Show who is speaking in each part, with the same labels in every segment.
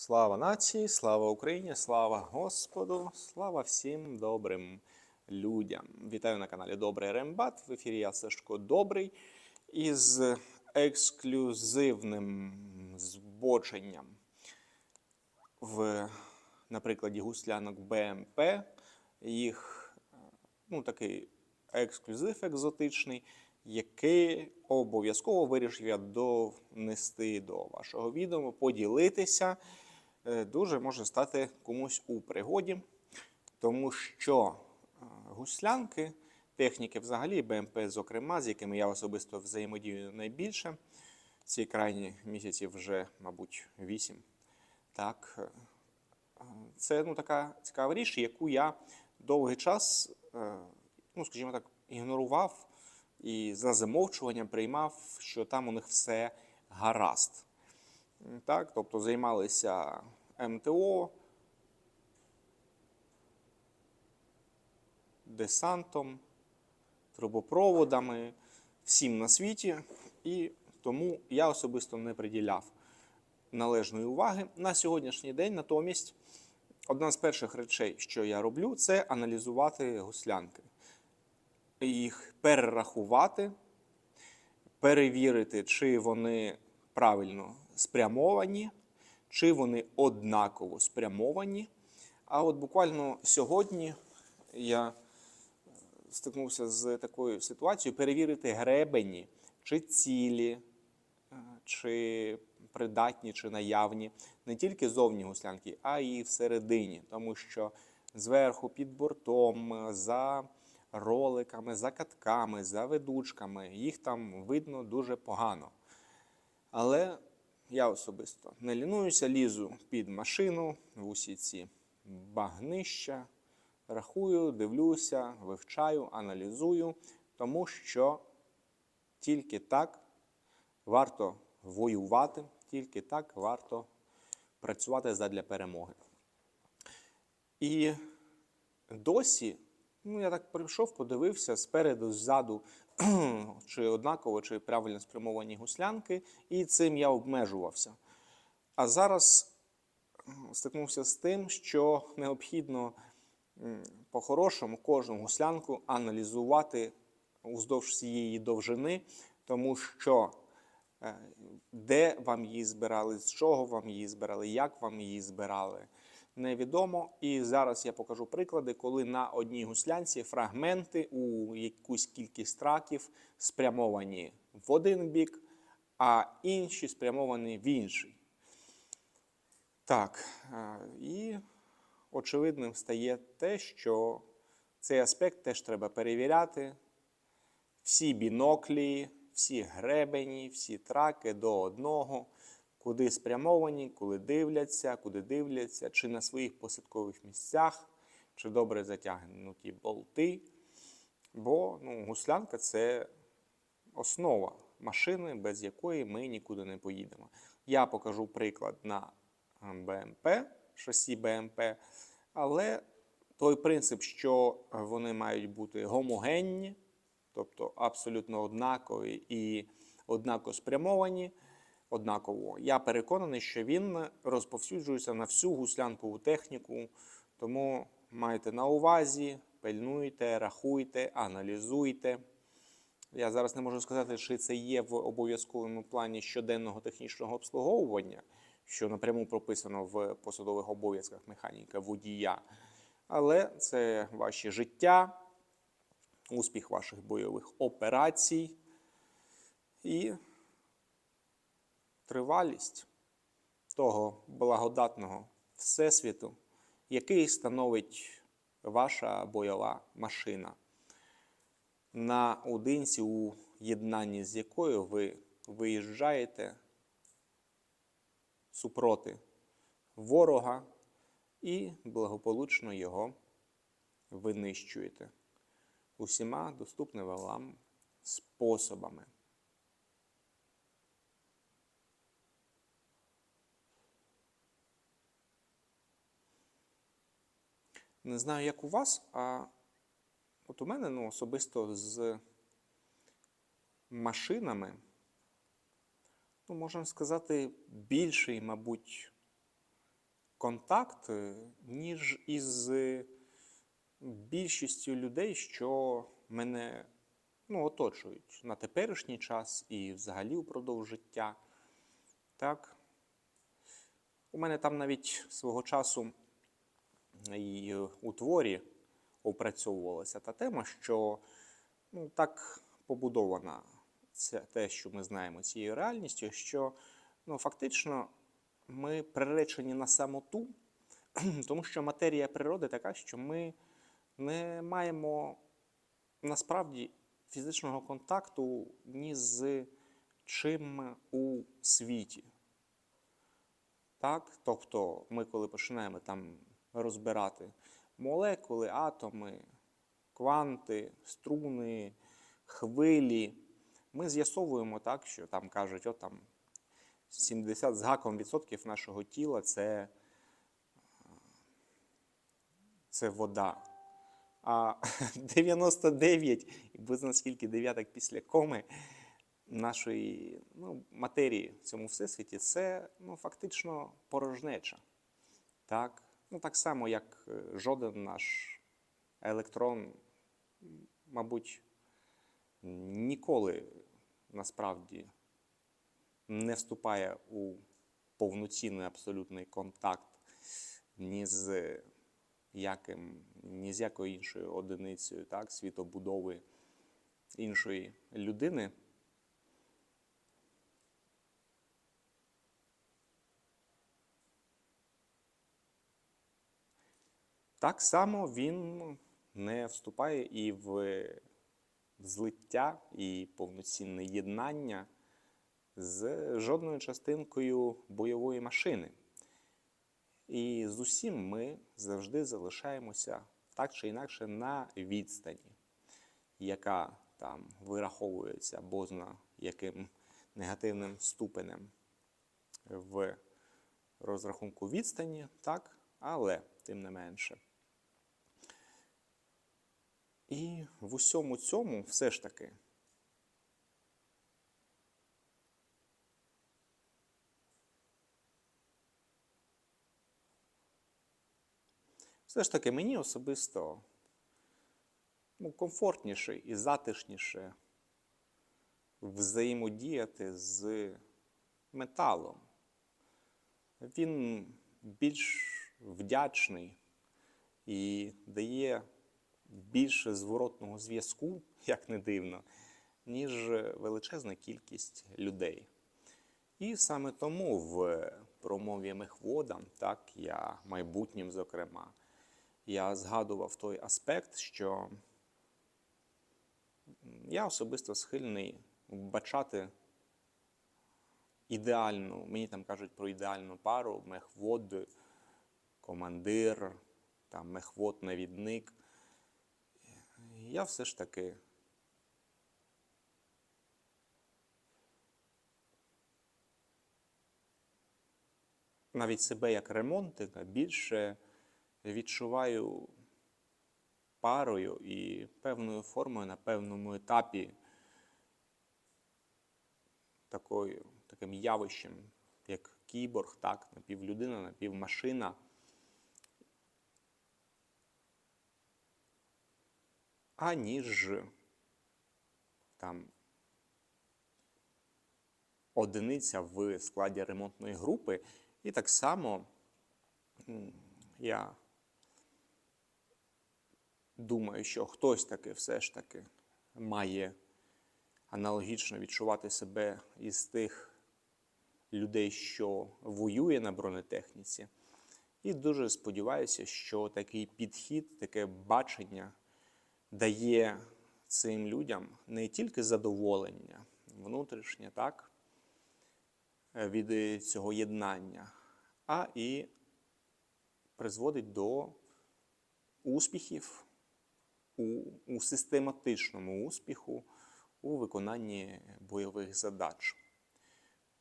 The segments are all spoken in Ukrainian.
Speaker 1: Слава нації, слава Україні, слава Господу, слава всім добрим людям. Вітаю на каналі Добрий Рембат. В ефірі я Сашко Добрий із ексклюзивним збоченням в, на гуслянок БМП. Їх ну, такий ексклюзив екзотичний, який обов'язково вирішив я донести до вашого відео, поділитися. Е, Дуже може стати комусь у пригоді, тому що е, гуслянки, техніки взагалі, БМП, зокрема, з якими я особисто взаємодію найбільше, ці крайні місяці вже, мабуть, вісім. Так, е, це ну, така цікава річ, яку я довгий час, ну, скажімо так, ігнорував і за замовчуванням приймав, що там у них все гаразд. Так, тобто займалися МТО, десантом, трубопроводами, всім на світі, і тому я особисто не приділяв належної уваги. На сьогоднішній день натомість одна з перших речей, що я роблю, це аналізувати гуслянки, їх перерахувати, перевірити, чи вони правильно спрямовані, чи вони однаково спрямовані. А от буквально сьогодні я стикнувся з такою ситуацією перевірити гребені, чи цілі, е, чи придатні, чи наявні, не тільки зовні гуслянки, а й всередині, тому що зверху під бортом, за роликами, за катками, за ведучками, їх там видно дуже погано. Але я особисто не лінуюся, лізу під машину в усі ці багнища, рахую, дивлюся, вивчаю, аналізую, тому що тільки так варто воювати, тільки так варто працювати задля перемоги. І досі, ну я так прийшов, подивився спереду, ззаду, чи однаково, чи правильно спрямовані гуслянки, і цим я обмежувався. А зараз стикнувся з тим, що необхідно по-хорошому кожну гуслянку аналізувати уздовж всієї довжини, тому що е, де вам її збирали, з чого вам її збирали, як вам її збирали, невідомо. І зараз я покажу приклади, коли на одній гуслянці фрагменти у якусь кількість траків спрямовані в один бік, а інші спрямовані в інший. Так, е, і очевидним стає те, що цей аспект теж треба перевіряти. Всі біноклі, всі гребені, всі траки до одного, куди спрямовані, коли дивляться, куди дивляться, чи на своїх посадкових місцях, чи добре затягнуті болти. Бо ну, гуслянка це основа машини, без якої ми нікуди не поїдемо. Я покажу приклад на е, БМП, шасі БМП, але той принцип, що вони мають бути гомогенні, тобто абсолютно однакові і однаково спрямовані, однаково. Я переконаний, що він розповсюджується на всю гуслянкову техніку, тому майте на увазі, пильнуйте, рахуйте, аналізуйте. Я зараз не можу сказати, чи це є в обов'язковому плані щоденного технічного обслуговування, що напряму прописано в посадових обов'язках механіка водія. Але це ваше життя, успіх ваших бойових операцій і тривалість того благодатного всесвіту, який становить ваша бойова машина наодинці, у єднанні з якою ви виїжджаєте супроти ворога і благополучно його винищуєте усіма доступними вам способами. Не знаю, як у вас, а от у мене ну, особисто з машинами, ну, можна сказати, більший, мабуть, контакт, ніж із більшістю людей, що мене ну, оточують на теперішній час і взагалі упродовж життя. Так. У мене там навіть свого часу і у творі опрацьовувалася та тема, що ну, так побудована це те, що ми знаємо цією реальністю, що ну, фактично ми приречені на самоту, тому що матерія природи така, що ми не маємо насправді фізичного контакту ні з чим у світі. Так? Тобто ми, коли починаємо там розбирати молекули, атоми, кванти, струни, хвилі, ми з'ясовуємо так, що там кажуть, от там 70 з гаком відсотків нашого тіла це, це вода. А 99, і без наскільки дев'яток після коми нашої ну, матерії в цьому всесвіті це ну, фактично порожнеча. Так? Ну, так само, як е, жоден наш електрон, мабуть, ніколи насправді не вступає у повноцінний абсолютний контакт ні з яким, ні з якою іншою одиницею так, світобудови іншої людини. Так само він не вступає і в злиття, і повноцінне єднання з жодною частинкою бойової машини. І з усім ми завжди залишаємося так чи інакше на відстані, яка там вираховується бозна яким негативним ступенем в розрахунку відстані, так, але тим не менше. І в усьому цьому все ж таки все ж таки мені особисто ну, комфортніше і затишніше взаємодіяти з металом. Він більш вдячний і дає більше зворотного зв'язку, як не дивно, ніж величезна кількість людей. І саме тому в промові Мехвода, так, я майбутнім, зокрема, я згадував той аспект, що я особисто схильний вбачати ідеальну, мені там кажуть про ідеальну пару, мехвод, командир, там, мехвод, навідник. Я все ж таки навіть себе як ремонтика більше відчуваю парою і певною формою на певному етапі такою, таким явищем, як кіборг, так, напівлюдина, напівмашина. Аніж там одиниця в складі ремонтної групи. І так само я думаю, що хтось таки все ж таки має аналогічно відчувати себе із тих людей, що воює на бронетехніці. І дуже сподіваюся, що такий підхід, таке бачення дає цим людям не тільки задоволення внутрішнє, так, від цього єднання, а і призводить до успіхів у, у систематичному успіху у виконанні бойових задач.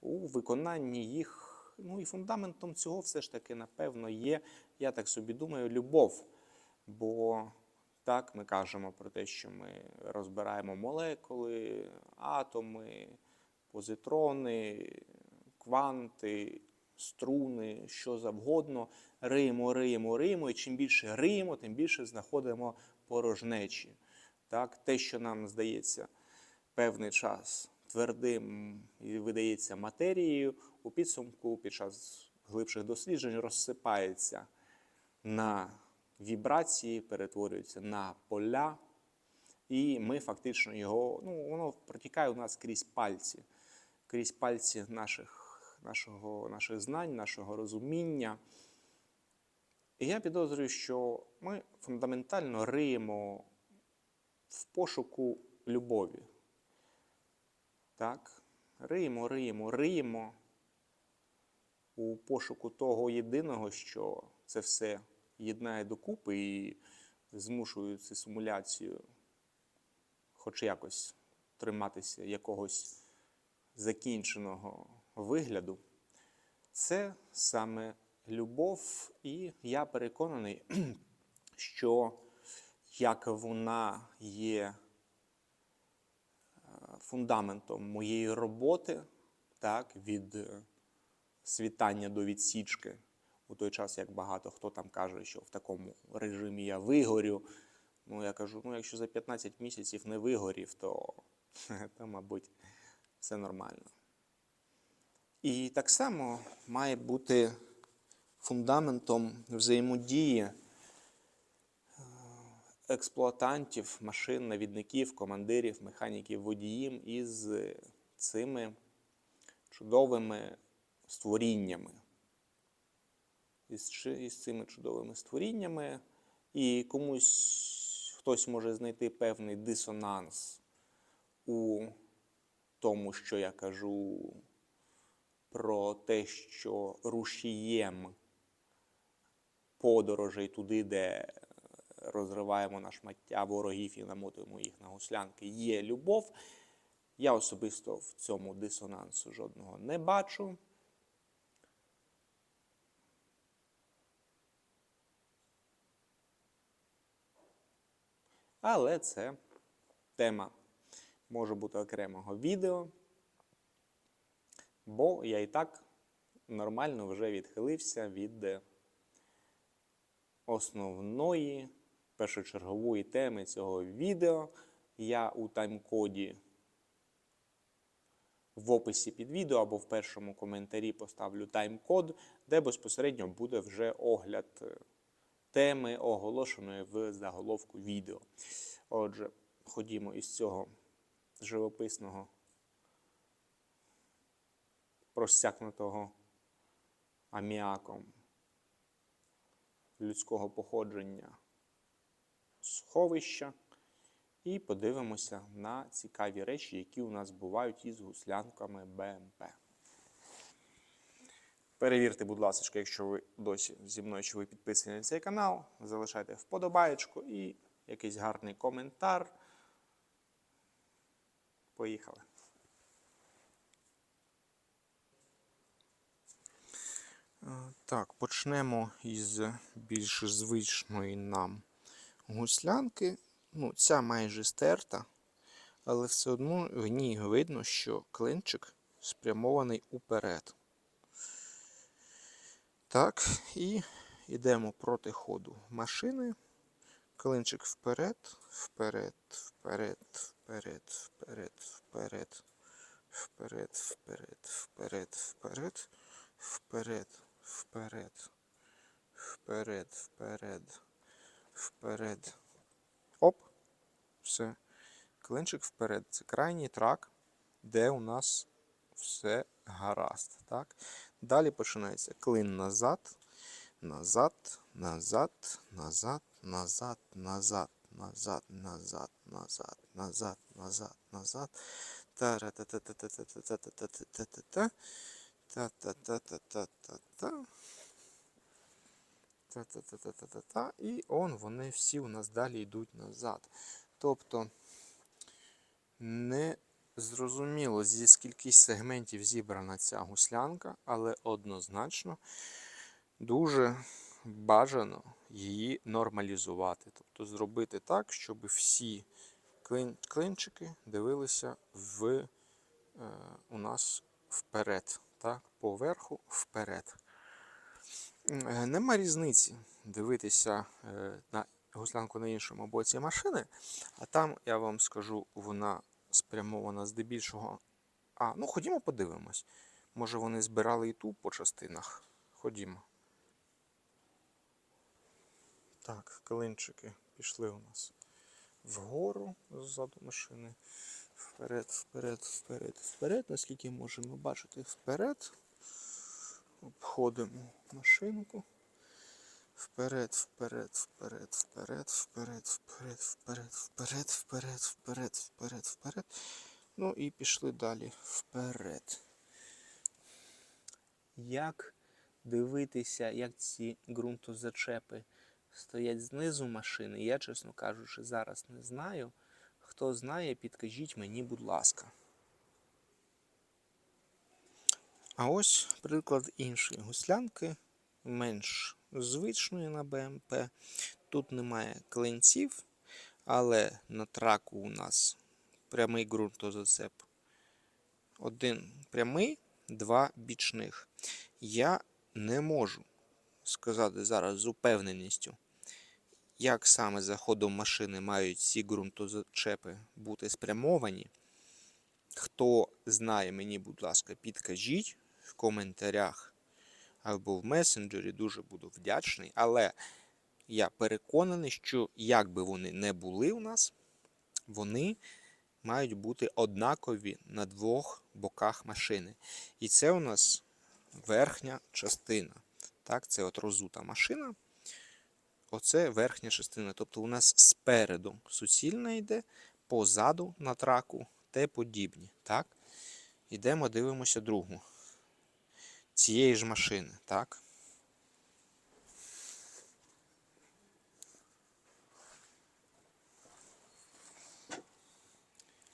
Speaker 1: У виконанні їх, ну і фундаментом цього все ж таки, напевно, є, я так собі думаю, любов. Бо так ми кажемо про те, що ми розбираємо молекули, атоми, позитрони, кванти, струни, що завгодно. Риємо, риємо, риємо, і чим більше риємо, тим більше знаходимо порожнечі. Так? Те, що нам здається певний час твердим і видається матерією, у підсумку під час глибших досліджень розсипається на вібрації, перетворюється на поля, і ми фактично його, ну, воно протікає у нас крізь пальці, крізь пальці наших, нашого, наших знань, нашого розуміння. І я підозрюю, що ми фундаментально риємо в пошуку любові. Так? Риємо, риємо, риємо у пошуку того єдиного, що це все єднає докупи і змушує цю симуляцію хоч якось триматися якогось закінченого вигляду. Це саме любов, і я переконаний, що як вона є е, фундаментом моєї роботи, так, від е, світання до відсічки, у той час, як багато хто там каже, що в такому режимі я вигорю. Ну, я кажу, ну якщо за 15 місяців не вигорів, то, то мабуть, все нормально. І так само має бути фундаментом взаємодії е, експлуатантів, машин, навідників, командирів, механіків, водіїв із цими чудовими створіннями. Із, із цими чудовими створіннями, і комусь хтось може знайти певний дисонанс у тому, що я кажу про те, що рушієм подорожей туди, де розриваємо на шмаття ворогів і намотуємо їх на гуслянки, є любов. Я особисто в цьому дисонансу жодного не бачу. Але це тема може бути окремого відео, бо я і так нормально вже відхилився від е, основної першочергової теми цього відео. Я у тайм-коді в описі під відео або в першому коментарі поставлю тайм-код, де безпосередньо буде вже огляд е, теми, оголошеної в заголовку відео. Отже, ходімо із цього живописного, просякнутого аміаком людського походження сховища і подивимося на цікаві речі, які у нас бувають із гуслянками БМП. Перевірте, будь ласка, якщо ви досі зі мною, що ви підписані на цей канал, залишайте вподобаєчку і якийсь гарний коментар. Поїхали. Е, Так, почнемо із більш звичної нам гуслянки. Ну, ця майже стерта, але все одно в ній видно, що клинчик спрямований уперед. Так, і йдемо проти ходу машини. Клинчик вперед, вперед, вперед, вперед, вперед, вперед, вперед, вперед, вперед, вперед, вперед, вперед, вперед, вперед, вперед. Оп. Все. Клинчик вперед. Це крайній трак, де у нас все гаразд. Так? Далі починається клин назад, назад, назад, назад, назад, назад, назад, назад, назад, назад, назад, назад. Та-ра-та-та-та-та-та-та-та-та-та-та. Та-та-та-та-та-та-та. Та-та-та-та-та-та. І он вони всі у нас далі йдуть назад. Тобто не зрозуміло, зі скільки сегментів зібрана ця гуслянка, але однозначно дуже бажано її нормалізувати. Тобто зробити так, щоб всі клин, клинчики дивилися в, е, у нас вперед. так, поверху вперед. Е, Нема різниці дивитися е, на гуслянку на іншому боці машини, а там, я вам скажу, вона спрямована здебільшого. А, ну ходімо подивимось. Може вони збирали і ту по частинах. Ходімо. Так, клинчики пішли у нас вгору ззаду машини. Вперед, вперед, вперед, вперед. Наскільки можемо бачити, вперед. Обходимо машинку. Вперед, вперед, вперед, вперед, вперед, вперед, вперед, вперед, вперед, вперед, вперед, вперед. Ну і пішли далі вперед. Як дивитися, як ці ґрунтозачепи стоять знизу машини, я, чесно кажучи, зараз не знаю. Хто знає, підкажіть мені, будь ласка. А ось приклад іншої гуслянки, менш звичної на БМП. Тут немає клинців, але на траку у нас прямий ґрунтозацеп. Один прямий, два бічних. Я не можу сказати зараз з упевненістю, як саме за ходом машини мають ці ґрунтозачепи бути спрямовані. Хто знає мені, будь ласка, підкажіть в коментарях або в месенджері, дуже буду вдячний. Але я переконаний, що як би вони не були у нас, вони мають бути однакові на двох боках машини. І це у нас верхня частина. Так, це от розута машина. Оце верхня частина. Тобто у нас спереду суцільна йде, позаду на траку те подібні. Так? Ідемо, дивимося другу. Цієї ж машини, так?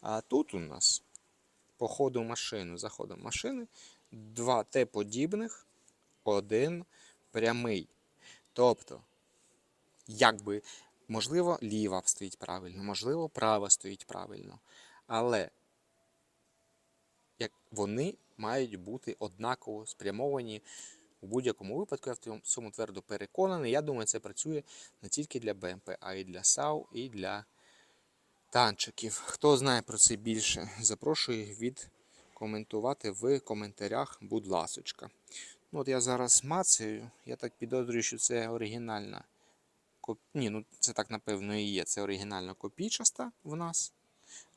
Speaker 1: А тут у нас по ходу машини, за ходом машини, два Т подібних, один прямий. Тобто, якби, можливо, ліва стоїть правильно, можливо, права стоїть правильно. Але як вони мають бути однаково спрямовані у будь-якому випадку. Я в цьому- твердо переконаний. Я думаю, це працює не тільки для БМП, а й для САУ, і для танчиків. Хто знає про це більше, запрошую відкоментувати в коментарях, будь ласочка. Ну, от я зараз мацаю, я так підозрюю, що це оригінальна. Ні, ну це так напевно і є. Це оригінальна копійчаста в нас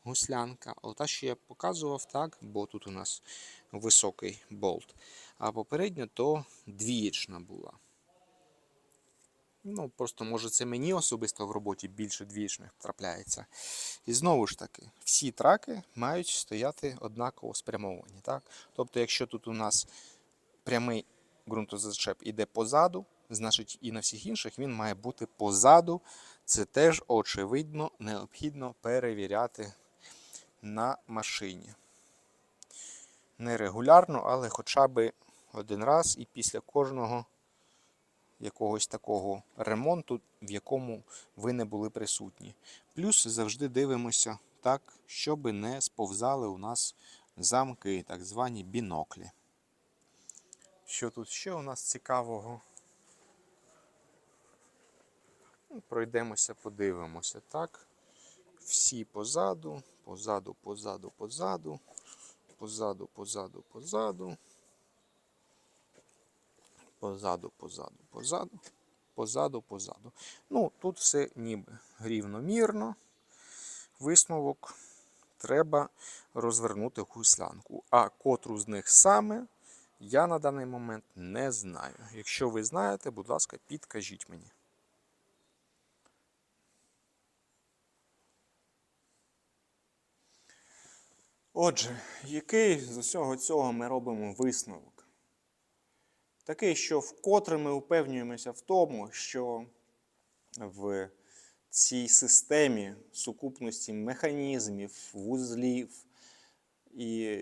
Speaker 1: гуслянка. Ота, що я показував, так, бо тут у нас високий болт. А попередньо то двієчна була. Ну, просто може це мені особисто в роботі більше двічних трапляється. І знову ж таки, всі траки мають стояти однаково спрямовані. Так? Тобто, якщо тут у нас прямий ґрунтозачеп іде позаду, значить і на всіх інших він має бути позаду. Це теж очевидно необхідно перевіряти на машині. Не регулярно, але хоча б один раз і після кожного якогось такого ремонту, в якому ви не були присутні. Плюс завжди дивимося так, щоб не сповзали у нас замки, так звані біноклі. Що тут ще у нас цікавого? Ну, Пройдемося, подивимося, так. Всі позаду, позаду, позаду, позаду, позаду, позаду, позаду позаду, позаду, позаду, позаду, позаду. Ну, тут все ніби рівномірно. Висновок треба розвернути гуслянку. А котру з них саме я на даний момент не знаю. Якщо ви знаєте, будь ласка, підкажіть мені. Отже, який з усього цього ми робимо висновок? Такий, що вкотре ми упевнюємося в тому, що в цій системі сукупності механізмів, вузлів і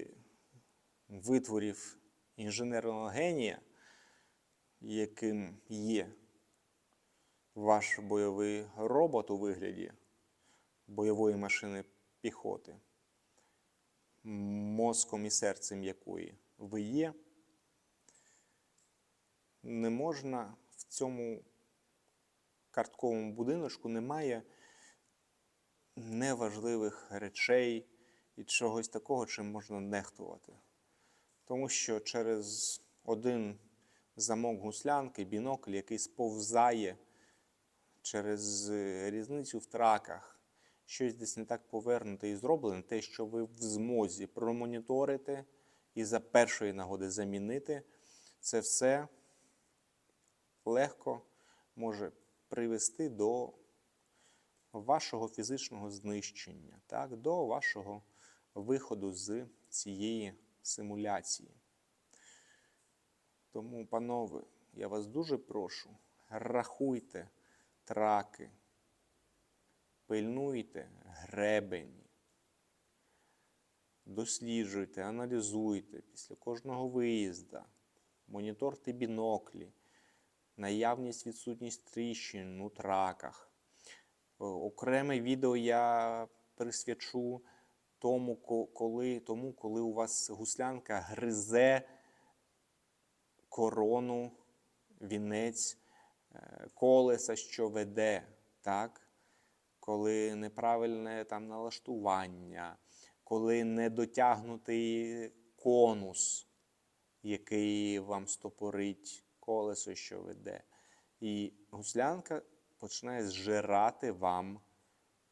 Speaker 1: витворів інженерного генія, яким є ваш бойовий робот у вигляді бойової машини піхоти, мозком і серцем якої ви є, не можна в цьому картковому будиночку немає неважливих речей і чогось такого, чим можна нехтувати. Тому що через один замок гуслянки, бінокль, який сповзає через різницю в траках, щось десь не так повернуте і зроблене, те, що ви в змозі промоніторити і за першої нагоди замінити, це все легко може привести до вашого фізичного знищення, так, до вашого виходу з цієї симуляції. Тому, панове, я вас дуже прошу, рахуйте траки, пильнуйте гребені, досліджуйте, аналізуйте після кожного виїзда, моніторте біноклі, наявність відсутність тріщин у траках. Е, Окреме відео я присвячу тому, коли, тому, коли у вас гуслянка гризе корону, вінець е, колеса, що веде, так? Коли неправильне там налаштування, коли недотягнутий конус, який вам стопорить колесо, що веде. І гуслянка починає зжирати вам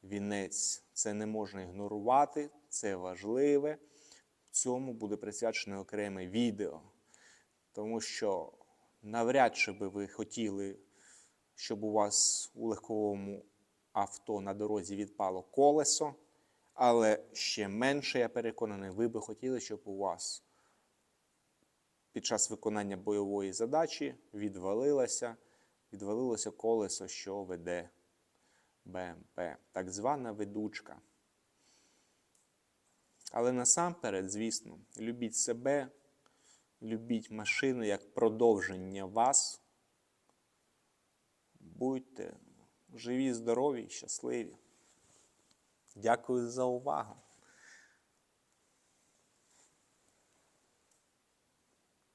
Speaker 1: вінець. Це не можна ігнорувати, це важливе. Цьому буде присвячене окреме відео. Тому що навряд чи би ви хотіли, щоб у вас у легковому авто на дорозі відпало колесо, але ще менше, я переконаний, ви би хотіли, щоб у вас під час виконання бойової задачі відвалилося, відвалилося колесо, що веде БМП, так звана ведучка. Але насамперед, звісно, любіть себе, любіть машину як продовження вас. Будьте живі, здорові, щасливі. Дякую за увагу.